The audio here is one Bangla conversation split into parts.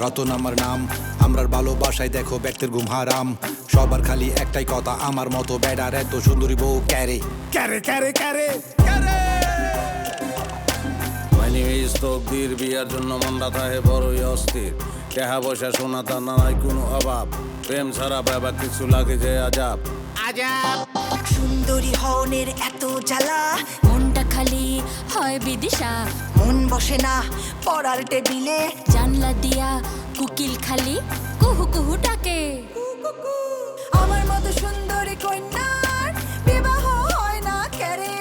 রতন আমার নাম। আমরার ভালোবাসায় দেখো ব্যক্তির ঘুম হারাম। সবার খালি একটাই কথা আমার মতো বেডার এত সুন্দরী বউ ক্যারে ক্যারে ক্যারে ক্যারে ক্যারে তকদির বিয়ার জন্য মনটা থাকে বড়ই অস্থির। টাকা পয়সা সোনা দানা নাই কোনো অভাব। প্রেম ছাড়া ব্যাপার কিছু লাগে যে আজাব। সুন্দরী হওনের এত জ্বালা হয় বিদিশা। মন বসে না পড়ার টেবিলে। জানলা দিয়া কুকিল খালি কুহু কুহু ডাকে। আমার মতো সুন্দরী কন্যার বিবাহ হয় না কেরে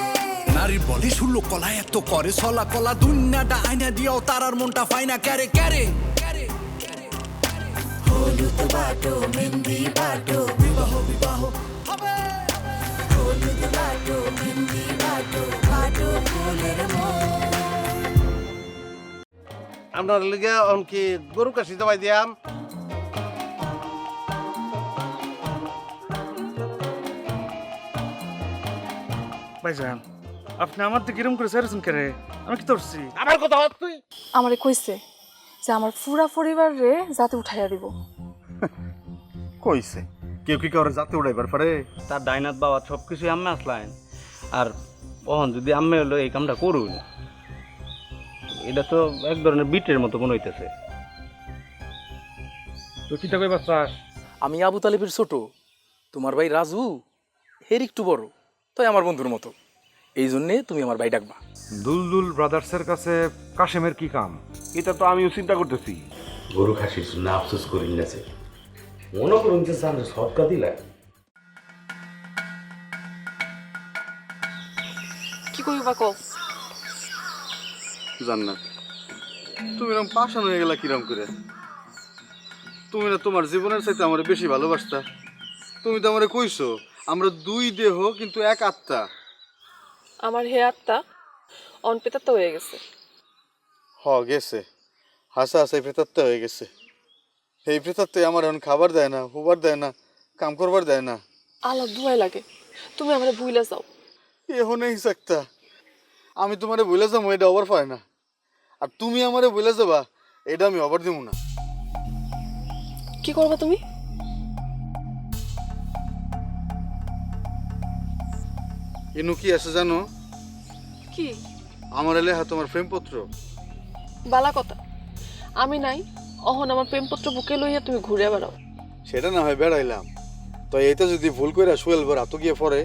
নারীর বলে শুনলো কলা এত করে সলা কলা। দুনিয়াটা আয়না দিয়াও তারার মনটা ফাইনা ক্যারে ক্যারে হলুদ বাটো মেহেন্দি বাটো। বিবাহ বিবাহ হবে। হলুদ বাটো মেহেন্দি আপনার লিগে অনকি গরু কাশি দাবাই দিয়াম। ভাইজান আপনি আমার দিকে কিরম করে সারেছেন কে আমি কি করছি আমার কথা হত তুই। আমারে কইছে যে আমার পুরা পরিবার রে যাতে উঠাইয়া দিব। কইছে? কেউ কি কারও যাতে উড়াইবার পারে? তার ডাইনাত বাবা সব কিছুই আম্মে আসলেন আর ওহন যদি আমি হলো এই কামটা করুন। এটা তো এক ধরনের বিটের মতো মনে হইতেছে। তো চাস। আমি আবু তালিবের ছোট তোমার ভাই রাজু হের একটু বড় তাই আমার বন্ধুর মতো। এই জন্যে তুমি আমার ভাই ডাকবা। দুলদুল ব্রাদার্সের কাছে কাশেমের কি কাম? এটা তো আমিও চিন্তা করতেছি। গরু খাসির জন্য আফসোস করি নাছে মনে করুন যে সামনে সৎকা কি কইবা কও? জান্নাত। তুমি এরকম পাশান হয়ে গেলা কিরম করে? তুমি না তোমার জীবনের চাইতে আমার বেশি ভালোবাসতা। তুমি তো আমারে কইছো আমরা দুই দেহ কিন্তু এক আত্মা। আমার হে আত্মা অনপেতা তো হয়ে গেছে। হ গেছে। হাসা হাসা এই প্রেতাত্মা হয়ে গেছে। এই প্রেতাত্মাই আমার এখন খাবার দেয় না হুবার দেয় না কাম করবার দেয় না। আলা দুয়াই লাগে। তুমি আমারে ভুইলা যাও। এখন এই সাক্তা আমি তোমারে বলে যাব এটা অবার পায় না। আর তুমি আমারে বলে যাবা এটা আমি অবার দিব না। কি করবা তুমি? এনু কি আছে জানো? কি? আমার লেহা তোমার প্রেমপত্র। বালা কথা। আমি নাই অহন আমার প্রেমপত্র বুকে লইয়া তুমি ঘুরে বেড়াও। সেটা না হয় বেড়াইলাম। তো এইটা যদি ভুল করে শুয়েল ভর হাতো গিয়ে পরে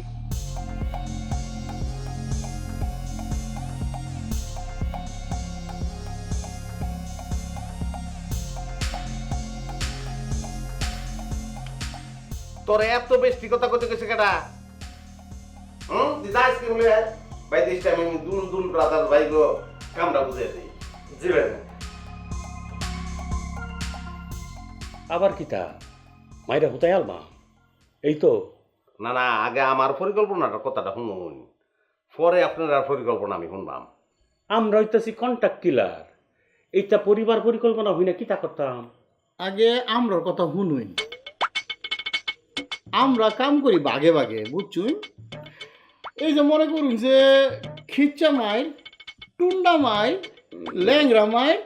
বেশি কথা কইতে কইছে কেডা? হুম? দিদা আইসক্রিম লয়ে। ভাই দিস টাইম আমি দুল দুল ব্রাদার ভাই গো কামড়া বুঝে দিই। জি ভাই। আবার কিতা মাইরা কোথায় আলমা? এই তো। না না আগে আমার পরিকল্পনাটার কথাটা শুনুন। পরে আপনার পরিকল্পনা আমি শুনবাম। আমরা হইতাছি কন্ট্যাক্ট কিলার এইটা পরিবার পরিকল্পনা হই না কিতা করতাম? আগে আমরার কথা শুনুন। আমরা কাম করি বাগে বাগে বুঝছুন? এই যে মনে করুন যে খিচ্চা মায়ের টুন্ডা মায়ের ল্যাংরা মায়ের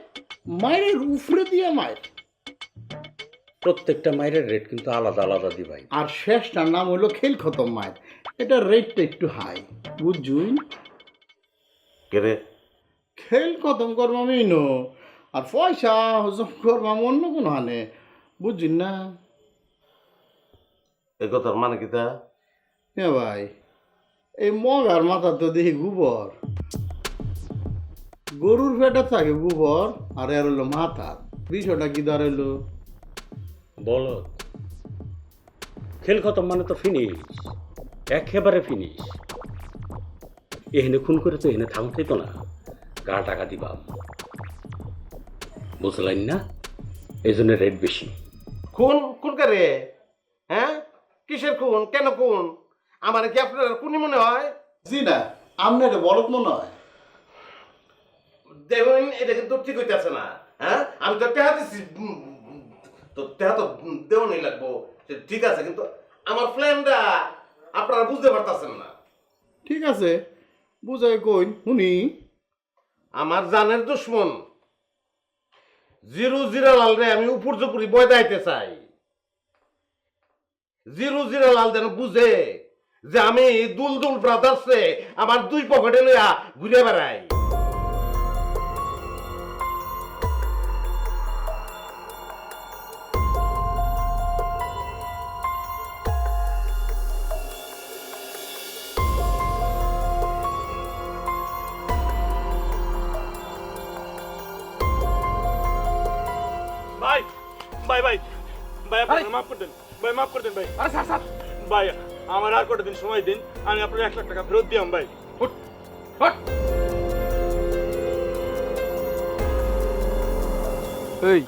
মায়ের উফরে দিয়ে মায়ের প্রত্যেকটা মায়ের রেট কিন্তু আলাদা আলাদা দি ভাই। আর শেষটার নাম হলো খেল খতম মায়ের এটা রেটটা একটু হাই বুঝছুন? কেরে? খেল খতম করবাম এই নো আর পয়সা হজম করবাম অন্য কোনো হানে বুঝছেন না? এই কথার মানে কিতা হ্যাঁ ভাই এই মগার মাথা তো দেখি গোবর। গরুর পেটে থাকে গোবর আর এর হলো মাথা বিষয়টা কি দাঁড়াইলো বল। খেল খতম মানে তো ফিনিশ একেবারে ফিনিশ এখানে খুন করে তো এখানে থাকুন তো না। গা টাকা দিবা বুঝলেন না? এই জন্য রেট বেশি। খুন? খুন করে হ্যাঁ? কিসের খুন? কেন খুন? আমার কি আপনার খুনি মনে হয়? জি না এটা বলত মনে হয়। দেখুন এটা কিন্তু ঠিক হইতেছে না হ্যাঁ? আমি তো টেহা দিচ্ছি তো টেহা তো দেওয়ানি লাগবো। ঠিক আছে কিন্তু আমার প্ল্যানটা আপনারা বুঝতে পারতেছেন না। ঠিক আছে বুঝাই কই শুনি। আমার জানের দুশ্মন। জিরু জিরালাল রে আমি উপর জুপুরি বয় দাইতে চাই। জিরু জিরালাল যেন বুঝে যে আমি দুলদুল ব্রাদার্সে আমার দুই পকেটে লইয়া ঘুরে বেড়াই। ভাই ভাই ভাই ভাই আপনার মাফ করে দেন। ভাই মাফ করে দিন ভাই। আরে স্যার স্যার। ভাই আমার আর কটা দিন সময় দিন? আমি আপনার এক লাখ টাকা ফেরত দিলাম ভাই। হুট হুট। এই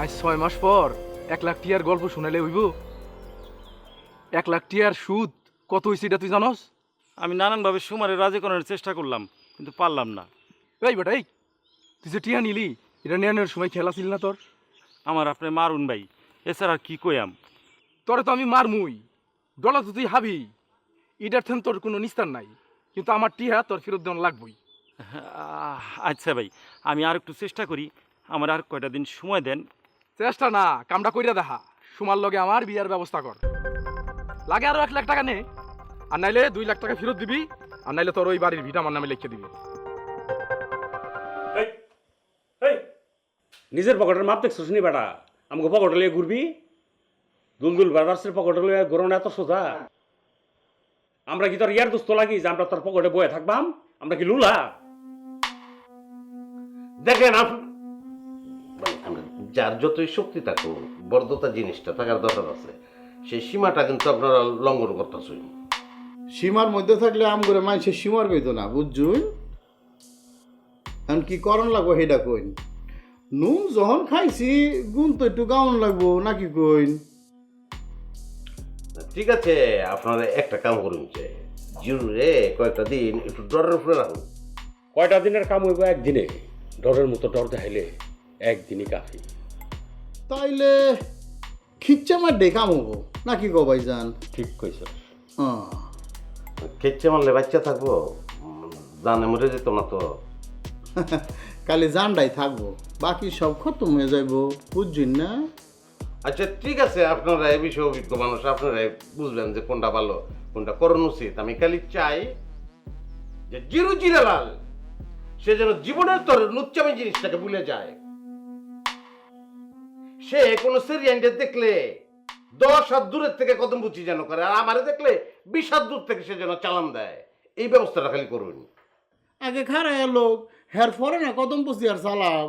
আজ ছয় মাস পর এক লাখ টিয়ার গল্প শুনালে হইব? এক লাখ টিয়ার সুদ কত হয়েছে এটা তুই জানস? আমি নানানভাবে সুমারে রাজি করার চেষ্টা করলাম কিন্তু পারলাম না। এই বেটা এই তুই যে টিয়া নিলি এটা নেওয়ানোর সময় খেলা ছিল না তোর? আমার আপনি মারুন ভাই। এছাড়া আর কি কইয়াম তোরে তো আমি মারমুই। ডলা তো তুই হাবি। এটার থেন তোর কোনো নিস্তার নাই। কিন্তু আমার টিহা তোর ফেরত দেওয়া লাগবই। আচ্ছা ভাই আমি আর একটু চেষ্টা করি। আমার আর কয়টা দিন সময় দেন। চেষ্টা না কামটা কইরা দেখা। সুমার লগে আমার বিয়ার ব্যবস্থা কর। লাগে আরও এক লাখ টাকা নে। আর নাইলে দুই লাখ টাকা ফেরত দিবি। আর নাইলে তোর ওই বাড়ির ভিটা আমার নামে লিখে দিবি। এই এই। নিজের পকেটের মাপ দেখছ শুনি বেটা? আমাকে পকেটে লিয়ে ঘুরবি? দুলদুল ব্রাদার্সের পকেটে লিয়ে গরম এত সোজা। আমরা কি তোর ইয়ার দোস্ত লাগি যে আমরা তোর পকেটে বয়ে থাকবাম? আমরা কি লুলা? দেখেন আপ- যার যতই শক্তি থাকুক বর্ধতা জিনিসটা থাকার দরকার আছে সেই সীমাটা কিন্তু আপনারা লঙ্ঘন করতেছেন। সীমার মধ্যে থাকলে আম করে মানুষের সীমার কইতো না বুঝছুই এখন কি করণ লাগবো সেটা কইন? নুন যখন খাইছি গুণ তো একটু গাউন লাগবো নাকি কইন? ঠিক আছে আপনারা একটা কাম করুন যে জিরু রে কয়েকটা দিন একটু ডরের উপরে রাখুন। কয়টা দিনের কাম হইব? একদিনে। ডরের মতো ডর দেখাইলে একদিনই কাফি। তাইলে খিচ্চা মার ডে কাম হব নাকি গো ভাইজান? ঠিক কইছ। হ্যাঁ। খেচ্ছে মারলে বাচ্চা থাকব জানে মরে যেত না তো। কালি জানডাই থাকব বাকি সব খতম হয়ে যাইবো বুঝছেন না? আচ্ছা ঠিক আছে আপনারা এই বিষয়ে অভিজ্ঞ মানুষ আপনারা বুঝবেন যে কোনটা ভালো কোনটা করণ উচিত। আমি খালি চাই যে জিরু জিরালাল সে যেন জীবনের তরে লুচ্চামি জিনিসটাকে ভুলে যায়। সে কোনো সিরিয়ানকে দেখলে দশ হাত দূরের থেকে কদম বুচি যেন করে আর আমারে দেখলে বিশ হাত দূর থেকে সে যেন চালান দেয়। এই ব্যবস্থাটা খালি করুন। আগে খারায় লোক হের পরে না কদম পসি আর সালাম।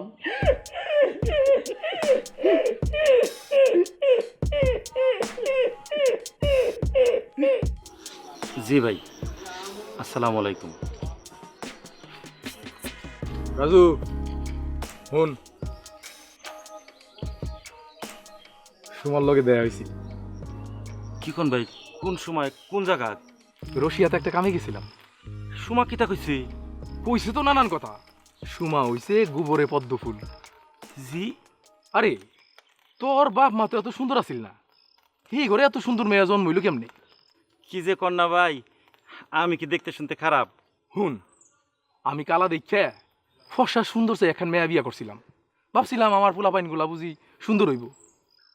জি ভাই আসসালামু আলাইকুম। রাজু হুন। সুমার লগে দেয়া হয়েছি কি কোন ভাই? কোন সময় কোন জায়গা? রশিয়াতে একটা কামে গেছিলাম। সুমা কিতা কইছি? কইছে তো নানান কথা। সুমা হইছে গোবরে পদ্ম ফুল। জি। আরে তোর বাপ মা তো এত সুন্দর আছিল না। হি ঘরে এত সুন্দর মেয়ে জন্মইল কেমনে? কি যে কন্যা ভাই আমি কি দেখতে শুনতে খারাপ? হুন আমি কালা দেখে ফসা সুন্দর সে এখন মেয়া বিয়া করছিলাম। ভাবছিলাম আমার পোলা পাইনগুলা বুঝি সুন্দর হইব।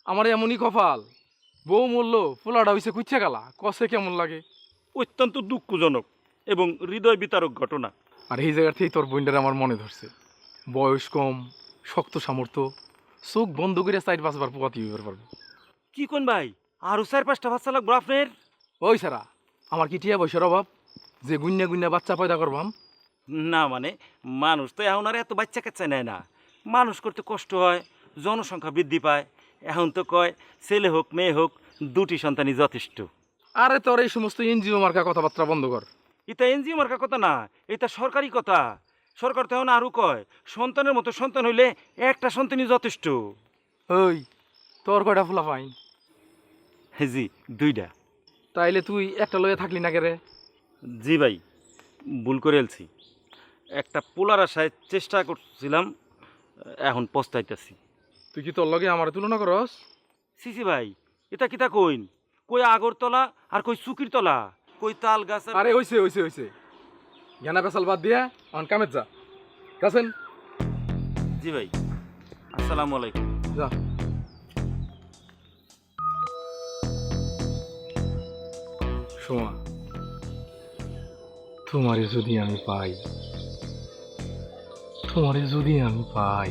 আমার এমনই কপাল। বউ মরল পোলাটা হইছে কুচ্ছে কালা কষে কেমন লাগে? অত্যন্ত দুঃখজনক এবং হৃদয় বিতারক ঘটনা। আর এই জায়গা থেকেই তোর বোনটার আমার মনে ধরছে। বয়স কম শক্ত সামর্থ্য চোখ বন্ধ করে সাইড বাঁচবার পোয়াতি হইবার পারব। কি কোন ভাই? আরও চার পাঁচটা বাচ্চা লাগবো আপনার? ওই সারা আমার কি টিয়া বয়সের অভাব? যে গুন্যা গুন্যা বাচ্চা পয়দা করবাম না মানে মানুষ তো এখন আর এত বাচ্চা কাচ্চা নেয় না। মানুষ করতে কষ্ট হয় জনসংখ্যা বৃদ্ধি পায়। এখন তো কয় ছেলে হোক মেয়ে হোক দুটি সন্তানই যথেষ্ট। আরে তোর এই সমস্ত এনজিও মার্কা কথাবার্তা বন্ধ কর। এটা এনজিও মার্কা কথা না এটা সরকারি কথা। সরকার তো এখন আরও কয় সন্তানের মতো সন্তান হইলে একটা সন্তানই যথেষ্ট। ওই তোর কয়টা ফুলা পাইন? জি দুইটা। তাইলে তুই একটা লয়ে থাকলি না কেরে জি ভাই ভুল করে এলছি একটা পোলার আশায় চেষ্টা করছিলাম এখন পস্তাইতেছি। তুই কি তোর লগে আমার তুলনা করস? সিসি ভাই এটা কিতা কইন? কই আগরতলা আর কই চুকির তলা কই তাল গাছ আরে হইছে হইছে হইছে। জ্ঞানা পেশাল বাদ দিয়া অন কামের যা। গাছেন জি ভাই। আসসালামু আলাইকুম। যা। সোমা তোমারে যদি আমি পাই তোমারে যদি আমি পাই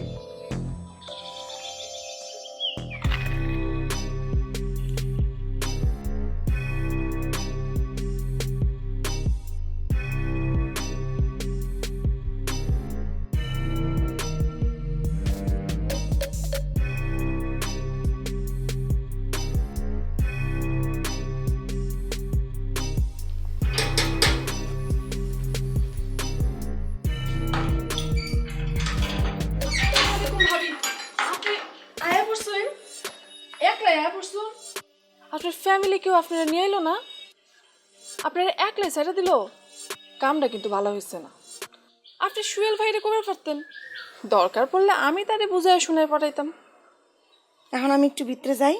ফ্যামিলি কেউ আপনারা নিয়ে এলো না? আপনারা একলাই ছেড়ে দিল? কামটা কিন্তু ভালো হয়েছে না। আপনি সুয়েল ভাইরে কবে পারতেন দরকার পড়লে আমি তারে বুঝায় শুনে পাঠাইতাম। এখন আমি একটু ভিতরে যাই।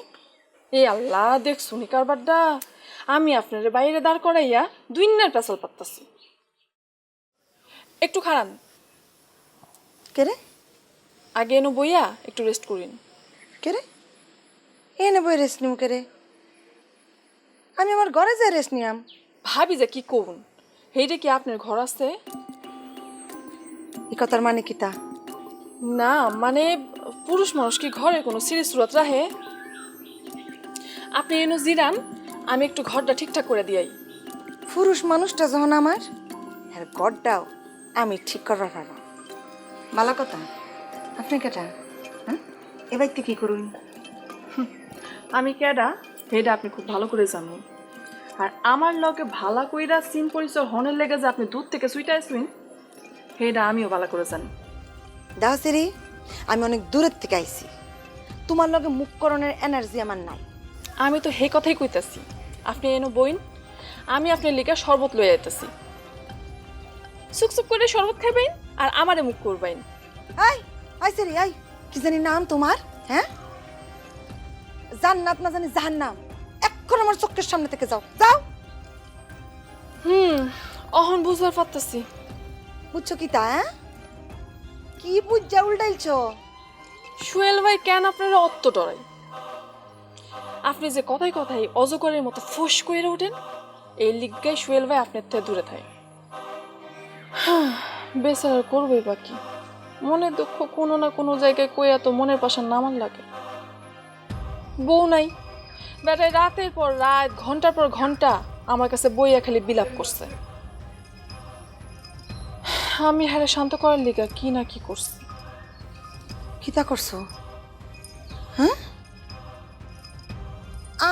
এ আল্লাহ দেখ শুনি কারবারটা? আমি আপনার বাইরে দাঁড় করাইয়া দুই দিনের পেছাল পাত্তাছি। একটু খারান কে রে? আগে এনো বইয়া একটু রেস্ট করিন। কে রে? এ নেব রেস্ট নিম কে রে? আমি আমার ঘরে যাই রেস্ট নিয়াম। ভাবি যে কি করুন সেইটা কি আপনার ঘর আছে? এই কথার মানে কি তা? না মানে পুরুষ মানুষ কি ঘরে কোনো সিরিজ সুরত রাহে আপনি এনো জিরান আমি একটু ঘরটা ঠিকঠাক করে দিয়াই। পুরুষ মানুষটা যখন আমার আর ঘরটাও আমি ঠিক করার পারব। ভালো কথা আপনি কেটা হ্যাঁ? এবার কি করুন? আমি কেডা? হেডা আপনি খুব ভালো করে জানেন। আর আমার লগে ভালা কইরা সিন পরিচয় হনের লেগে যে আপনি দূর থেকে সুইটা আসবেন হেডা আমিও ভালো করে জানি। দাও সিরি আমি অনেক দূরের থেকে আইছি। তোমার লগে মুখ করণের এনার্জি আমার নাই। আমি তো হে কথাই কইতাছি আপনি এনো বইন আমি আপনার লিগা শরবত লই আইতাছি। সুক সুক করে শরবত খাইবেন আর আমারে মুখ করবেন। আই আই সিরি আই কি জানি নাম তোমার হ্যাঁ? জান্নাত না জানি জাহান্নাম। এক্ষণ আমার চোখের সামনে থেকে যাও। যাও। হুম অহন বুঝবার পারতাছি। বুঝছ কি তা হ্যাঁ? কি বুঝা উল্টাইছো সুয়েল ভাই কেন আপনারা অত্ত ডরাই আপনি যে কথাই কথাই অজগরের মতো ফুস করে ওঠেন এই লিগায় সুয়েল ভাই আপনার থেকে দূরে থাকে বেচারা করবেই বাকি মনের দুঃখ কোনো না কোনো জায়গায় কইয়া তো মনের পাশার নামান লাগে। বউ নাই বেটায় রাতের পর রাত, ঘণ্টার পর ঘণ্টা আমার কাছে বইয়া খালি বিলাপ করছে। আমি হ্যাঁ শান্ত করার লিগা কি না কি করছি? কি তা করছ? হ্যাঁ?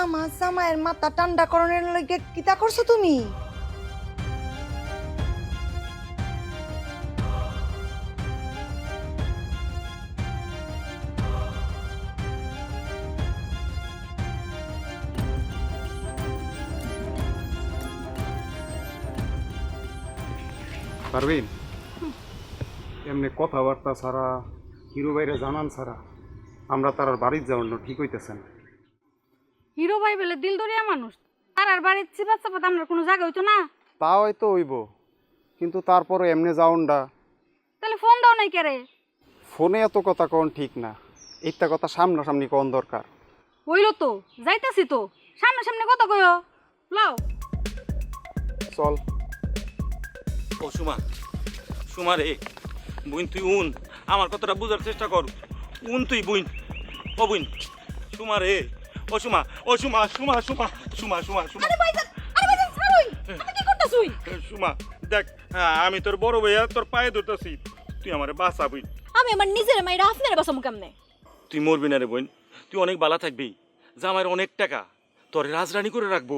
আমার জামাইয়ের মাথা ঠান্ডা করণের লাগে কিতা করছ তুমি? পারবেন? এমনি কথাবার্তা ছাড়া হিরো বাইরে জানান ছাড়া আমরা তার আর বাড়ির যাওয়ার ঠিক হইতেছেন হিরো ভাই বলে দিল দরিয়া মানুষ তার আর বাড়ির চিপা চাপাত আমরা কোনো জায়গা হইতো না। তা হয়তো হইব কিন্তু তারপরে এমনি যাওনটা তাহলে ফোন দাও নাই কেরে ফোনে এত কথা কোন ঠিক না এইটা কথা সামনাসামনি কোন দরকার। হইল তো যাইতাছি তো সামনে সামনে কথা কইও লাও। চল। ও সুমা? সুমা রে বুইন তুই উন। আমার কথাটা বুঝার চেষ্টা কর। উন তুই বুইন। ও বুইন। সুমা রে। ও সুমা ও সুমা সুমা সুমা সুমা সুমা সুমা। সুমা দেখ হ্যাঁ, আমি তোর বড় ভাইয়া তোর পায়ে ধরতেছি। তুই আমারে বাঁচা বুইন। আমি আমার নিজের মাইরা আপনার বাসামু কেমনে? তুই মরবি না রে বোন তুই অনেক বালা থাকবি। জামাইয়ের অনেক টাকা। তোর রাজরানী করে রাখব।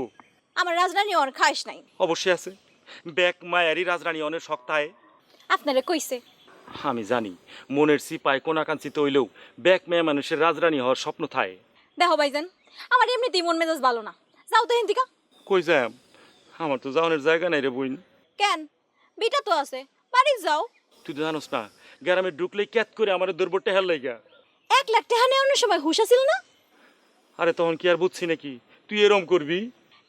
আমার রাজরানী ওর খাইস নাই। অবশ্যই আছে। ব্যাক মায়ারি রাজরানী অনেক শক্তায়। আপনারে কইছে। আমি জানি মনের সিপাই কোনাকাঞ্চিত হইলেও ব্যাক মেয়ে মানুষের রাজরানী হওয়ার স্বপ্ন থায়। দেখো ভাইজান আমার এমনিতেই মন মেজাজ ভালো না। যাও তো হিন্দিকা কই যাম? আমার তো যাওয়ানোর জায়গা নাই রে বোন কেন? বিটা তো আছে বাড়ি যাও। তুই তো জানোস না গ্রামে ঢুকলেই ক্যাত করে আমার দুর্বটে হেল লাইগা। এক লাখ টাকা নেওয়ানোর সময় হুশ আছিল না? আরে তখন কি আর বুঝছি নাকি? তুই এরম করবি?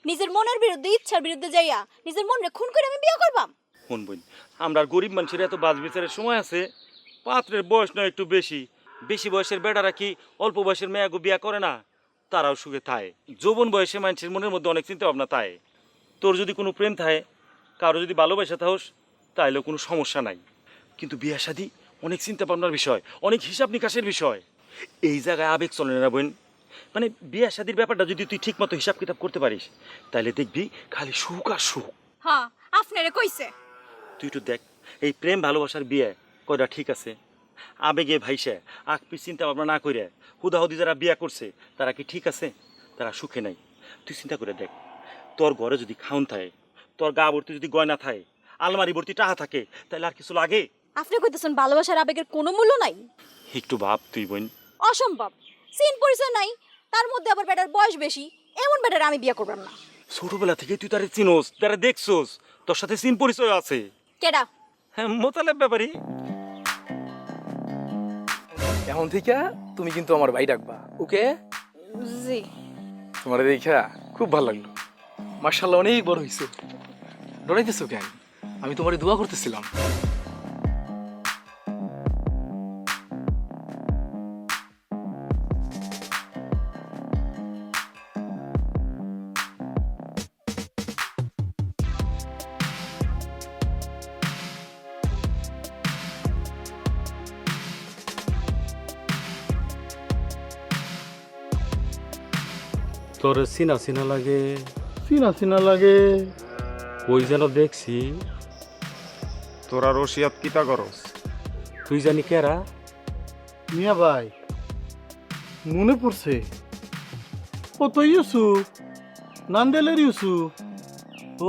নিজের মনের বিরুদ্ধে, ইচ্ছার বিরুদ্ধে যাইয়া নিজের মনরে খুন করে আমি বিয়ে করবাম। বোন? আমরা আর গরিব মানুষের এত বাজ বিচারের সময় আছে, পাত্রের বয়স নয় একটু বেশি। বেশি বয়সের বেড়ারা কি অল্প বয়সের মেয়াগো বিয়া করে না? তারাও সুখে থায়। যৌবন বয়সে মানুষের মনের মধ্যে অনেক চিন্তা ভাবনা থায় তোর যদি কোনো প্রেম থাকে, কারও যদি ভালোবাসা থাকস তাহলে কোনো সমস্যা নাই। কিন্তু বিয়া শাদি অনেক চিন্তা ভাবনার বিষয়, অনেক হিসাব নিকাশের বিষয়। এই জায়গায় আবেগ চলে না বোন। মানে বিয়া শাদির ব্যাপারটা যদি তুই ঠিক মতো হিসাব কিতাব করতে পারিস তাহলে দেখবি খালি সুখ আর সুখ। হ্যাঁ আপনারে কইছে। তুই একটু দেখ এই প্রেম ভালোবাসার বিয়ে কয়টা ঠিক আছে? আবেগে ভাইসে আগ পিছ চিন্তা ভাবনা না করে হুদাহুদি যারা বিয়ে করছে তারা কি ঠিক আছে? তারা সুখে নাই। তুই চিন্তা করে দেখ তোর ঘরে যদি খাউন থাকে তোর গা ভর্তি যদি গয়না থাকে আলমারি ভর্তি টাকা থাকে তাহলে আর কিছু লাগে? আপনি কইতেছেন ভালোবাসার আবেগের কোনো মূল্য নাই? একটু ভাব তুই বোন। অসম্ভব। সিন পরিচয় নাই তার মধ্যে আবার বেটার বয়স বেশি এমন বেটার আমি বিয়ে করবাম না। ছোটবেলা থেকে তুই তারে চিনোস তারা দেখছোস তোর সাথে সিন পরিচয় আছে। কেডা? হ্যাঁ মোতালেব ব্যাপারী। এখন থেকে তুমি কিন্তু আমার ভাই ডাকবা ওকে? জি। তোমার দেখা খুব ভালো লাগল। মার্শাল্লাহ অনেক বড় হয়েছে ডরাইতেছো কেন? আমি তোমার দোয়া করতেছিলাম। তোর চিনা চিনা লাগে। চিনা চিনা লাগে। ওই যেন দেখছি। তোরা রশিয়াত কিতা করস? তুই জানি কেরা? মিয়া ভাই মনে পড়ছে। ও তো ইউসুফ নান্দেলের ইউসুফ।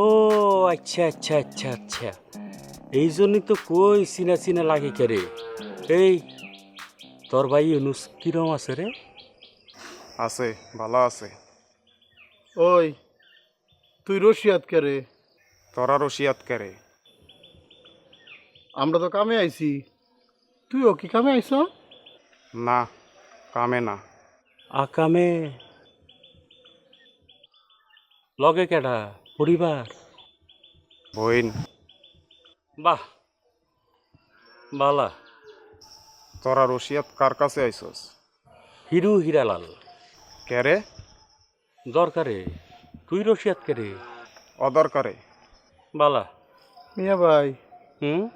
ও আচ্ছা আচ্ছা আচ্ছা আচ্ছা। এই জন্যই তো কই চিনা চিনা লাগে কে রে এই তোর ভাই ইউনুস কিরম আছে রে? আছে ভালো আছে। ওই তুই রশিয়াত করে তোরা রশিয়াত করে আমরা তো কামে আইছি। তুইও কি কামে আইছ? না কামে না। আকামে লগে কেডা? পরিবার? বইন। বাহ বালা। তোরা রশিয়াত কার কাছে আইসস হিরু হিরালাল। কেরে দরকারে তুই রশিয়াত কেরে অদরকারে। বালা। মিয়া ভাই। হুম?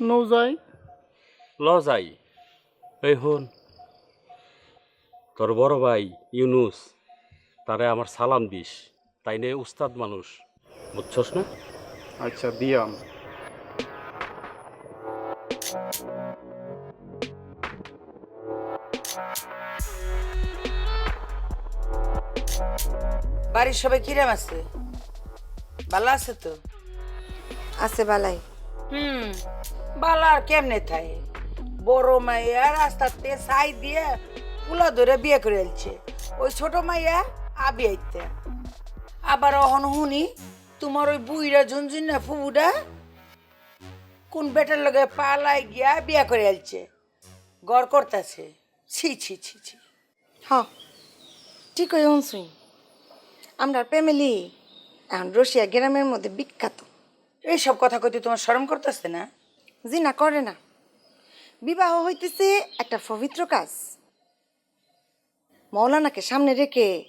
নৌ যাই। ল যাই। এই হন। তোর বড় ভাই ইউনুস তারে আমার সালাম দিস। তাই নে উস্তাদ মানুষ। বুঝছস না? আচ্ছা দিয়াম। বাড়ির সবাই কিরাম আছে? ভালো আছে তো? আছে বালাই। হুম ভালো আর কেমনে থাই বড় মাইয়া রাস্তাতে সাই দিয়ে পুলা ধরে বিয়ে করে এলছে ওই ছোট মাইয়া আবি আইতে। আবার অহন হুনি তোমার ওই বুইরা ঝুনঝুন না ফুবুটা কোন বেটার লগে পালাই গিয়া বিয়া করে এলছে গড় করতেছে। ছি ছি ছি ছি। হ। ঠিক ওই শুই আমরা ফ্যামিলি এখন রশিয়া গ্রামের মধ্যে বিখ্যাত। এইসব কথা কইতে তোমার শরম করতেছে না? জি না করে না। বিবাহ হইতেছে একটা পবিত্র কাজ। মৌলানাকে সামনে রেখে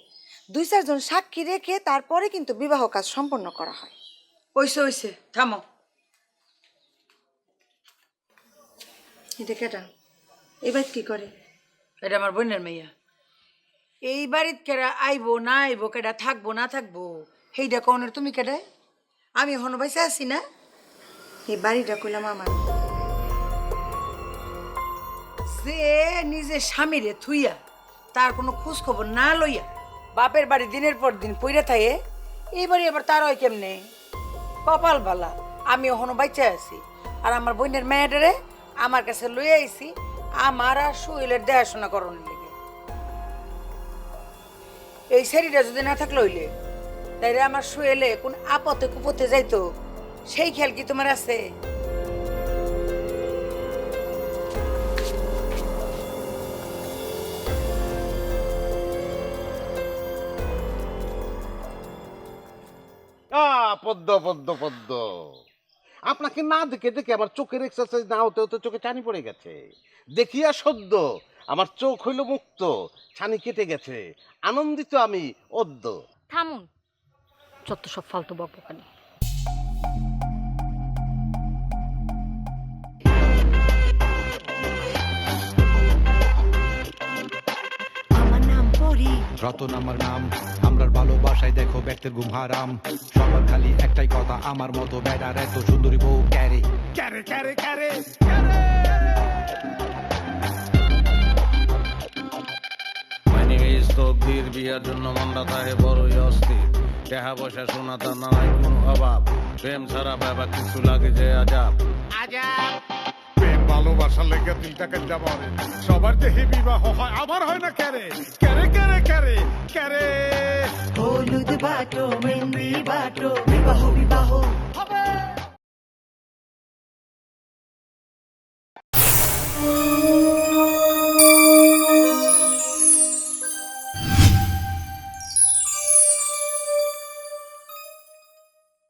দুই চারজন সাক্ষী রেখে তারপরে কিন্তু বিবাহ কাজ সম্পন্ন করা হয়। ওইসে ওইসে থামো। এটা কেটা? এবার কি করে? এটা আমার বোনের মেয়া। এই বাড়িত কেরা আইবো, না আইবো, কেডা থাকব, না থাকব সেইটা কনের তুমি কেডা আমি হন বাইসে আছি না? এই বাড়িটা কইলাম আমার। সে নিজে স্বামীরে থুইয়া তার কোনো খোঁজ খবর না লইয়া বাপের বাড়ি দিনের পর দিন পইরা থাকে, এই বাড়ি আবার তার হয় কেমনে? কপাল বালা, আমি ওখানে বাইচে আছি। আর আমার বোনের মেয়েটারে আমার কাছে লই আইছি, আমার আর সুইলের দেখাশোনা করণের লেগে। এই শাড়িটা যদি না থাকলে হইলে, তাইলে আমার শুয়েলে কোন আপতে কুপতে যাইতো, সেই খেয়াল কি তোমার আছে? পদ্ম পদ্ম পদ্ম। আপনাকে না দেখে দেখে আমার চোখের এক্সারসাইজ না হতে হতে চোখে টানি পড়ে গেছে। দেখিয়া সদ্য আমার চোখ হইল মুক্ত ছানি কেটে গেছে আনন্দিত আমি অদ্য। থামুন। যত সব ফালতু বকবকানি। রতন আমার নাম আমরার ভালোবাসায় দেখো ব্যক্তির ঘুম হারাম। সবার খালি একটাই কথা আমার মতো বেড়ার এত সুন্দরী বউ ক্যারে। ক্যারে ক্যারে ক্যারে। মাইনে বিয়ার জন্য মনটা থাকে বড়ই অস্থির। দেখা পয়সা শোনা তার নাই কোনো অভাব। প্রেম ছাড়া ব্যাপার কিছু লাগে যে আজাব। প্রেম ভালোবাসার লেগে দিলটা পারে সবার দেহে বিবাহ হয় আমার হয় না ক্যারে? ক্যারে ক্যারে ক্যারে? ক্যারে? হলুদ বাটো মেহেন্দি বাটো বিবাহ বিবাহ।